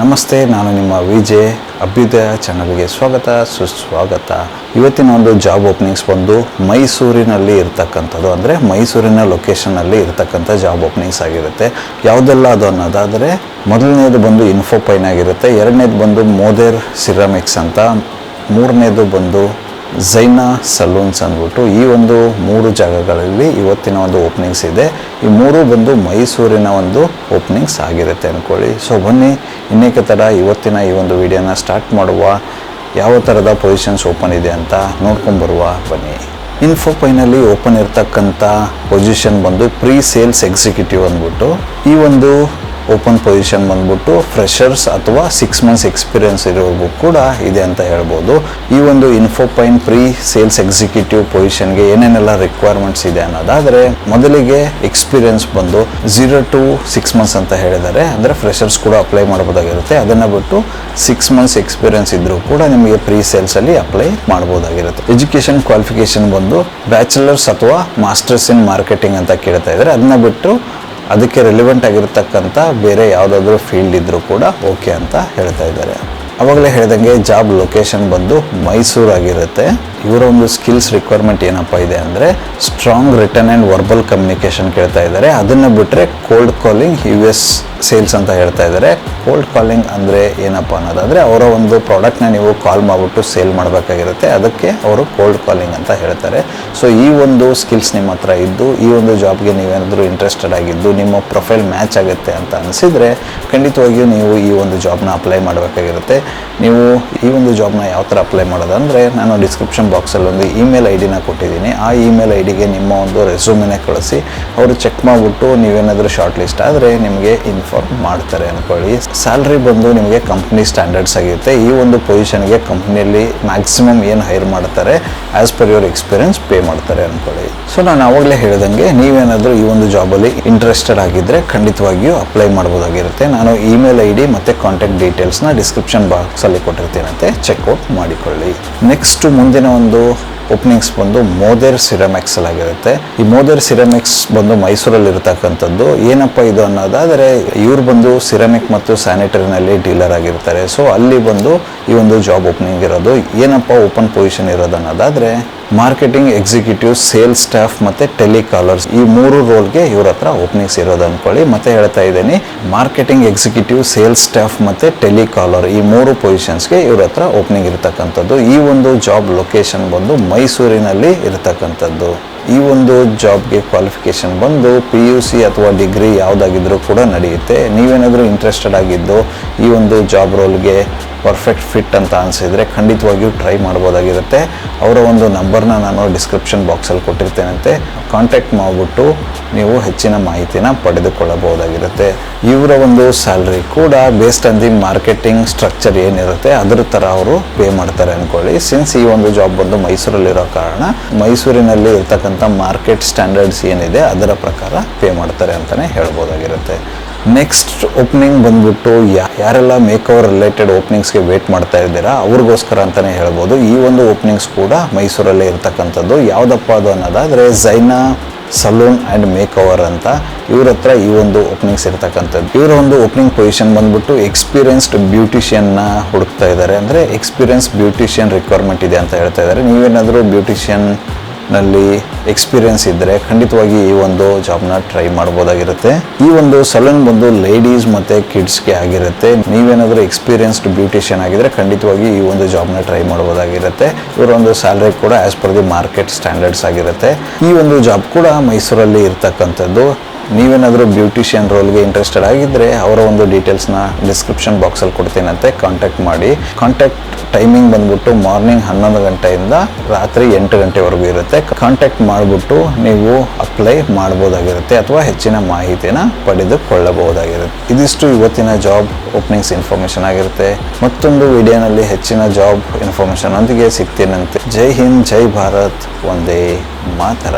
ನಮಸ್ತೆ, ನಾನು ನಿಮ್ಮ ವಿಜಯ್ ಅಭ್ಯುದಯ ಚಾನಲ್ಗೆ ಸ್ವಾಗತ, ಸುಸ್ವಾಗತ. ಇವತ್ತಿನ ಒಂದು ಜಾಬ್ ಓಪನಿಂಗ್ಸ್ ಬಂದು ಮೈಸೂರಿನಲ್ಲಿ ಇರ್ತಕ್ಕಂಥದ್ದು. ಅಂದರೆ ಮೈಸೂರಿನ ಲೊಕೇಶನಲ್ಲಿ ಇರ್ತಕ್ಕಂಥ ಜಾಬ್ ಓಪನಿಂಗ್ಸ್ ಆಗಿರುತ್ತೆ. ಯಾವುದೆಲ್ಲ ಅದು ಅನ್ನೋದಾದರೆ, ಮೊದಲನೇದು ಬಂದು ಇನ್ಫೋಪೈನ್ ಆಗಿರುತ್ತೆ. ಎರಡನೇದು ಬಂದು ಮೋದೇರ್ ಸಿರಾಮಿಕ್ಸ್ ಅಂತ. ಮೂರನೇದು ಬಂದು ಝೈನಾ ಸಲೂನ್ಸ್ ಅಂದ್ಬಿಟ್ಟು ಈ ಒಂದು ಮೂರು ಜಾಗಗಳಲ್ಲಿ ಇವತ್ತಿನ ಒಂದು ಓಪನಿಂಗ್ಸ್ ಇದೆ. ಈ ಮೂರು ಬಂದು ಮೈಸೂರಿನ ಒಂದು ಓಪನಿಂಗ್ಸ್ ಆಗಿರುತ್ತೆ ಅಂದ್ಕೊಳ್ಳಿ ಸೊ ಬನ್ನಿ, ಇನ್ನೇಕೆ ಥರ ಇವತ್ತಿನ ಈ ಒಂದು ವಿಡಿಯೋನ ಸ್ಟಾರ್ಟ್ ಮಾಡುವ ಯಾವ ಥರದ ಪೊಸಿಷನ್ಸ್ ಓಪನ್ ಇದೆ ಅಂತ ನೋಡ್ಕೊಂಬರುವ ಬನ್ನಿ. ಇನ್ಫೋ ಪೈನಲ್ಲಿ ಓಪನ್ ಇರ್ತಕ್ಕಂಥ ಪೊಸಿಷನ್ ಬಂದು ಪ್ರೀ ಸೇಲ್ಸ್ ಎಕ್ಸಿಕ್ಯೂಟಿವ್ ಅಂದ್ಬಿಟ್ಟು ಈ ಒಂದು ಓಪನ್ ಪೊಸಿಷನ್ ಬಂದ್ಬಿಟ್ಟು ಫ್ರೆಷರ್ಸ್ ಅಥವಾ ಸಿಕ್ಸ್ ಮಂತ್ಸ್ ಎಕ್ಸ್ಪೀರಿಯನ್ಸ್ ಇರೋರಿಗೂ ಕೂಡ ಇದೆ ಅಂತ ಹೇಳ್ಬೋದು. ಈ ಒಂದು ಇನ್ಫೋಪೈನ್ ಪ್ರೀ ಸೇಲ್ಸ್ ಎಕ್ಸಿಕ್ಯೂಟಿವ್ ಪೊಸಿಷನ್ಗೆ ಏನೇನೆಲ್ಲ ರಿಕ್ವೈರ್ಮೆಂಟ್ಸ್ ಇದೆ ಅನ್ನೋದಾದರೆ ಮೊದಲಿಗೆ ಎಕ್ಸ್ಪೀರಿಯನ್ಸ್ ಬಂದು ಝೀರೋ ಟು ಸಿಕ್ಸ್ ಮಂತ್ಸ್ ಅಂತ ಹೇಳಿದ್ದಾರೆ ಅಂದರೆ ಫ್ರೆಷರ್ಸ್ ಕೂಡ ಅಪ್ಲೈ ಮಾಡ್ಬೋದಾಗಿರುತ್ತೆ. ಅದನ್ನು ಬಿಟ್ಟು ಸಿಕ್ಸ್ ಮಂತ್ಸ್ ಎಕ್ಸ್ಪೀರಿಯನ್ಸ್ ಇದ್ದರೂ ಕೂಡ ನಿಮಗೆ ಪ್ರೀ ಸೇಲ್ಸಲ್ಲಿ ಅಪ್ಲೈ ಮಾಡ್ಬೋದಾಗಿರುತ್ತೆ. ಎಜುಕೇಷನ್ ಕ್ವಾಲಿಫಿಕೇಷನ್ ಬಂದು ಬ್ಯಾಚುಲರ್ಸ್ ಅಥವಾ ಮಾಸ್ಟರ್ಸ್ ಇನ್ ಮಾರ್ಕೆಟಿಂಗ್ ಅಂತ ಕೇಳ್ತಾ ಇದ್ದಾರೆ. ಅದನ್ನ ಬಿಟ್ಟು ಅದಕ್ಕೆ ರೆಲಿವೆಂಟ್ ಆಗಿರತಕ್ಕಂಥ ಬೇರೆ ಯಾವುದಾದ್ರೂ ಫೀಲ್ಡ್ ಇದ್ದರೂ ಕೂಡ ಓಕೆ ಅಂತ ಹೇಳ್ತಾ ಇದ್ದಾರೆ. ಅವಾಗಲೇ ಹೇಳಿದಂಗೆ ಜಾಬ್ ಲೊಕೇಶನ್ ಬಂದು ಮೈಸೂರು ಆಗಿರುತ್ತೆ ಇವರ ಒಂದು ಸ್ಕಿಲ್ಸ್ ರಿಕ್ವೈರ್ಮೆಂಟ್ ಏನಪ್ಪ ಇದೆ ಅಂದರೆ strong written and verbal communication ಕೇಳ್ತಾ ಇದ್ದಾರೆ. ಅದನ್ನು ಬಿಟ್ಟರೆ ಕೋಲ್ಡ್ ಕಾಲಿಂಗ್ ಯು ಎಸ್ ಸೇಲ್ಸ್ ಅಂತ ಹೇಳ್ತಾ ಇದ್ದಾರೆ. ಕೋಲ್ಡ್ ಕಾಲಿಂಗ್ ಅಂದರೆ ಏನಪ್ಪ ಅನ್ನೋದಾದರೆ ಅವರ ಒಂದು ಪ್ರಾಡಕ್ಟ್ನ ನೀವು ಕಾಲ್ ಮಾಡಿಬಿಟ್ಟು ಸೇಲ್ ಮಾಡಬೇಕಾಗಿರುತ್ತೆ. ಅದಕ್ಕೆ ಅವರು ಕೋಲ್ಡ್ ಕಾಲಿಂಗ್ ಅಂತ ಹೇಳ್ತಾರೆ. ಸೊ ಈ ಒಂದು ಸ್ಕಿಲ್ಸ್ ನಿಮ್ಮ ಹತ್ರ ಇದ್ದು, ಈ ಒಂದು ಜಾಬ್ಗೆ ನೀವೇನಾದರೂ ಇಂಟ್ರೆಸ್ಟೆಡ್ ಆಗಿದ್ದು, ನಿಮ್ಮ ಪ್ರೊಫೈಲ್ ಮ್ಯಾಚ್ ಆಗುತ್ತೆ ಅಂತ ಅನಿಸಿದರೆ ಖಂಡಿತವಾಗಿಯೂ ನೀವು ಈ ಒಂದು ಜಾಬ್ನ ಅಪ್ಲೈ ಮಾಡಬೇಕಾಗಿರುತ್ತೆ. ನೀವು ಈ ಒಂದು ಜಾಬ್ನ ಯಾವ ಥರ ಅಪ್ಲೈ ಮಾಡೋದಂದರೆ, ನಾನು ಡಿಸ್ಕ್ರಿಪ್ಷನ್ ಬಾಕ್ಸಲ್ಲಿ ಒಂದು ಇಮೇಲ್ ಐ ಡಿನ ಕೊಟ್ಟಿದ್ದೀನಿ. ಆ ಇಮೇಲ್ ಐ ಡಿಗೆ ನಿಮ್ಮ ಒಂದು ರೆಸ್ಯೂಮಿನೇ ಕಳಿಸಿ, ಅವರು ಚೆಕ್ ಮಾಡಿಬಿಟ್ಟು ನೀವೇನಾದರೂ ಶಾರ್ಟ್ ಲಿಸ್ಟ್ ಆದರೆ ನಿಮಗೆ ಇನ್ಫಾರ್ಮ್ ಮಾಡ್ತಾರೆ ಅಂದ್ಕೊಳ್ಳಿ ಸ್ಯಾಲ್ರಿ ಬಂದು ನಿಮಗೆ ಕಂಪ್ನಿ ಸ್ಟ್ಯಾಂಡರ್ಡ್ಸ್ ಆಗಿರುತ್ತೆ. ಈ ಒಂದು ಪೊಸಿಷನ್ಗೆ ಕಂಪ್ನಿಯಲ್ಲಿ ಮ್ಯಾಕ್ಸಿಮಮ್ ಏನು ಹೈರ್ ಮಾಡ್ತಾರೆ as per your experience pay ಮಾಡ್ತಾರೆ ಅಂದ್ಕೊಳ್ಳಿ ಸೊ ನಾನು ಆವಾಗಲೇ ಹೇಳಿದಂಗೆ, ನೀವೇನಾದರೂ ಈ ಒಂದು ಜಾಬಲ್ಲಿ ಇಂಟ್ರೆಸ್ಟೆಡ್ ಆಗಿದ್ದರೆ ಖಂಡಿತವಾಗಿಯೂ ಅಪ್ಲೈ ಮಾಡ್ಬೋದಾಗಿರುತ್ತೆ. ನಾನು ಇಮೇಲ್ ಐ ಡಿ ಮತ್ತು ಕಾಂಟ್ಯಾಕ್ಟ್ ಡೀಟೇಲ್ಸ್ನ ಡಿಸ್ಕ್ರಿಪ್ಷನ್ ಬಾಕ್ಸಲ್ಲಿ ಕೊಟ್ಟಿರ್ತೀನಂತೆ. ಚೆಕ್ಔಟ್ ಮಾಡಿಕೊಳ್ಳಿ. ನೆಕ್ಸ್ಟ್ ಮುಂದಿನ ಒಂದು ಓಪನಿಂಗ್ಸ್ ಬಂದು ಮೋದೇರ್ ಸಿರಮೆಕ್ಸ್ ಆಗಿರುತ್ತೆ ಈ ಮೋದೇರ್ ಸಿರಮೆಕ್ಸ್ ಬಂದು ಮೈಸೂರಲ್ಲಿ ಇರತಕ್ಕಂಥದ್ದು ಏನಪ್ಪ ಇದು ಅನ್ನೋದಾದರೆ ಇವ್ರು ಬಂದು ಸಿರಮಿಕ್ ಮತ್ತು ಸ್ಯಾನಿಟರಿನಲ್ಲಿ ಡೀಲರ್ ಆಗಿರ್ತಾರೆ. ಸೊ ಅಲ್ಲಿ ಬಂದು ಈ ಒಂದು ಜಾಬ್ ಓಪನಿಂಗ್ ಇರೋದು. ಏನಪ್ಪ ಓಪನ್ ಪೊಸಿಷನ್ ಇರೋದು ಅನ್ನೋದಾದರೆ ಮಾರ್ಕೆಟಿಂಗ್ ಎಕ್ಸಿಕ್ಯೂಟಿವ್ ಸೇಲ್ಸ್ ಸ್ಟಾಫ್ ಮತ್ತು ಟೆಲಿಕಾಲರ್ಸ್ ಈ ಮೂರು ರೋಲ್ಗೆ ಇವ್ರ ಹತ್ರ ಓಪನಿಂಗ್ಸ್ ಇರೋದು ಅಂದ್ಕೊಳ್ಳಿ. ಮತ್ತೆ ಹೇಳ್ತಾ ಇದ್ದೀನಿ ಮಾರ್ಕೆಟಿಂಗ್ ಎಕ್ಸಿಕ್ಯೂಟಿವ್ ಸೇಲ್ಸ್ ಸ್ಟಾಫ್ ಮತ್ತು ಟೆಲಿಕಾಲರ್ ಈ ಮೂರು ಪೊಸಿಷನ್ಸ್ಗೆ ಇವ್ರ ಹತ್ರ ಓಪನಿಂಗ್ ಇರತಕ್ಕಂಥದ್ದು. ಈ ಒಂದು ಜಾಬ್ ಲೊಕೇಶನ್ ಬಂದು ಮೈಸೂರಿನಲ್ಲಿ ಇರತಕ್ಕಂಥದ್ದು. ಈ ಒಂದು ಜಾಬ್ಗೆ ಕ್ವಾಲಿಫಿಕೇಷನ್ ಬಂದು ಪಿ ಯು ಸಿ ಅಥವಾ ಡಿಗ್ರಿ ಯಾವುದಾಗಿದ್ರೂ ಕೂಡ ನಡೆಯುತ್ತೆ. ನೀವೇನಾದರೂ ಇಂಟ್ರೆಸ್ಟೆಡ್ ಆಗಿದ್ದು ಈ ಒಂದು ಜಾಬ್ ರೋಲ್ಗೆ ಪರ್ಫೆಕ್ಟ್ ಫಿಟ್ ಅಂತ ಅನಿಸಿದರೆ ಖಂಡಿತವಾಗಿಯೂ ಟ್ರೈ ಮಾಡ್ಬೋದಾಗಿರುತ್ತೆ. ಅವರ ಒಂದು ನಂಬರ್ನ ನಾನು ಡಿಸ್ಕ್ರಿಪ್ಷನ್ ಬಾಕ್ಸಲ್ಲಿ ಕೊಟ್ಟಿರ್ತೇನಂತೆ. ಕಾಂಟ್ಯಾಕ್ಟ್ ಮಾಡಿಬಿಟ್ಟು ನೀವು ಹೆಚ್ಚಿನ ಮಾಹಿತಿನ ಪಡೆದುಕೊಳ್ಳಬಹುದಾಗಿರುತ್ತೆ. ಇವರ ಒಂದು ಸ್ಯಾಲ್ರಿ ಕೂಡ based on the marketing structure ಏನಿರುತ್ತೆ, ಅದ್ರ ಥರ ಅವರು ಪೇ ಮಾಡ್ತಾರೆ ಅಂದ್ಕೊಳ್ಳಿ ಸಿನ್ಸ್ ಈ ಒಂದು ಜಾಬ್ ಬಂದು ಮೈಸೂರಲ್ಲಿರೋ ಕಾರಣ, ಮೈಸೂರಿನಲ್ಲಿ ಇರ್ತಕ್ಕಂಥ ಮಾರ್ಕೆಟ್ ಸ್ಟ್ಯಾಂಡರ್ಡ್ಸ್ ಏನಿದೆ, ಅದರ ಪ್ರಕಾರ ಪೇ ಮಾಡ್ತಾರೆ ಅಂತಲೇ ಹೇಳ್ಬೋದಾಗಿರುತ್ತೆ. ನೆಕ್ಸ್ಟ್ ಓಪನಿಂಗ್ ಬಂದ್ಬಿಟ್ಟು ಯಾ- ಯಾರೆಲ್ಲ ಮೇಕ್ ಓವರ್ ರಿಲೇಟೆಡ್ ಓಪನಿಂಗ್ಸ್ಗೆ ವೇಟ್ ಮಾಡ್ತಾ ಇದ್ದೀರಾ, ಅವ್ರಿಗೋಸ್ಕರ ಅಂತಲೇ ಹೇಳ್ಬೋದು. ಈ ಒಂದು ಓಪನಿಂಗ್ಸ್ ಕೂಡ ಮೈಸೂರಲ್ಲೇ ಇರ್ತಕ್ಕಂಥದ್ದು. ಯಾವುದಪ್ಪ ಅದು ಅನ್ನೋದಾದರೆ ಝೈನಾ ಸಲೂನ್ ಆ್ಯಂಡ್ ಮೇಕ್ ಓವರ್ ಅಂತ ಇವ್ರ ಹತ್ರ ಈ ಒಂದು ಓಪನಿಂಗ್ಸ್ ಇರ್ತಕ್ಕಂಥದ್ದು. ಇವರ ಒಂದು ಓಪನಿಂಗ್ ಪೊಸಿಷನ್ ಬಂದ್ಬಿಟ್ಟು ಎಕ್ಸ್ಪೀರಿಯನ್ಸ್ಡ್ ಬ್ಯೂಟಿಷಿಯನ್ನ ಹುಡುಕ್ತಾ ಇದ್ದಾರೆ. ಅಂದರೆ ಎಕ್ಸ್ಪೀರಿಯನ್ಸ್ ಬ್ಯೂಟಿಷಿಯನ್ ರಿಕ್ವೈರ್ಮೆಂಟ್ ಇದೆ ಅಂತ ಹೇಳ್ತಾ ಇದ್ದಾರೆ. ನೀವೇನಾದರೂ ಬ್ಯೂಟಿಷಿಯನ್ ನಲ್ಲಿ ಎಕ್ಸ್ಪೀರಿಯನ್ಸ್ ಇದ್ದರೆ ಖಂಡಿತವಾಗಿ ಈ ಒಂದು ಜಾಬ್ನ ಟ್ರೈ ಮಾಡ್ಬೋದಾಗಿರುತ್ತೆ. ಈ ಒಂದು ಸಲೂನ್ ಬಂದು ಲೇಡೀಸ್ ಮತ್ತು ಕಿಡ್ಸ್ಗೆ ಆಗಿರುತ್ತೆ. ನೀವೇನಾದರೂ ಎಕ್ಸ್ಪೀರಿಯನ್ಸ್ಡ್ ಬ್ಯೂಟಿಷಿಯನ್ ಆಗಿದ್ರೆ ಖಂಡಿತವಾಗಿ ಈ ಒಂದು ಜಾಬ್ನ ಟ್ರೈ ಮಾಡ್ಬೋದಾಗಿರುತ್ತೆ. ಇವರ ಒಂದು ಸ್ಯಾಲ್ರಿ ಕೂಡ as per the market standards ಆಗಿರುತ್ತೆ. ಈ ಒಂದು ಜಾಬ್ ಕೂಡ ಮೈಸೂರಲ್ಲಿ ಇರ್ತಕ್ಕಂಥದ್ದು. ನೀವೇನಾದರೂ ಬ್ಯೂಟಿಷಿಯನ್ ರೋಲ್ಗೆ ಇಂಟ್ರೆಸ್ಟೆಡ್ ಆಗಿದ್ದರೆ ಅವರ ಒಂದು ಡೀಟೇಲ್ಸ್ನ ಡಿಸ್ಕ್ರಿಪ್ಷನ್ ಬಾಕ್ಸಲ್ಲಿ ಕೊಡ್ತೀನಂತೆ ಕಾಂಟ್ಯಾಕ್ಟ್ ಮಾಡಿ. ಕಾಂಟ್ಯಾಕ್ಟ್ ಟೈಮಿಂಗ್ ಬಂದ್ಬಿಟ್ಟು ಮಾರ್ನಿಂಗ್ ಹನ್ನೊಂದು ಗಂಟೆಯಿಂದ ರಾತ್ರಿ ಎಂಟು ಗಂಟೆವರೆಗೂ ಇರುತ್ತೆ. ಕಾಂಟ್ಯಾಕ್ಟ್ ಮಾಡಿಬಿಟ್ಟು ನೀವು ಅಪ್ಲೈ ಮಾಡ್ಬೋದಾಗಿರುತ್ತೆ ಅಥವಾ ಹೆಚ್ಚಿನ ಮಾಹಿತಿನ ಪಡೆದುಕೊಳ್ಳಬಹುದಾಗಿರುತ್ತೆ. ಇದಿಷ್ಟು ಇವತ್ತಿನ ಜಾಬ್ ಓಪನಿಂಗ್ಸ್ ಇನ್ಫಾರ್ಮೇಷನ್ ಆಗಿರುತ್ತೆ. ಮತ್ತೊಂದು ವಿಡಿಯೋನಲ್ಲಿ ಹೆಚ್ಚಿನ ಜಾಬ್ ಇನ್ಫಾರ್ಮೇಷನ್ ಒಂದಿಗೆ ಸಿಗ್ತೀನಂತೆ. ಜೈ ಹಿಂದ್, ಜೈ ಭಾರತ್. ಒಂದೇ ಮಾತರ.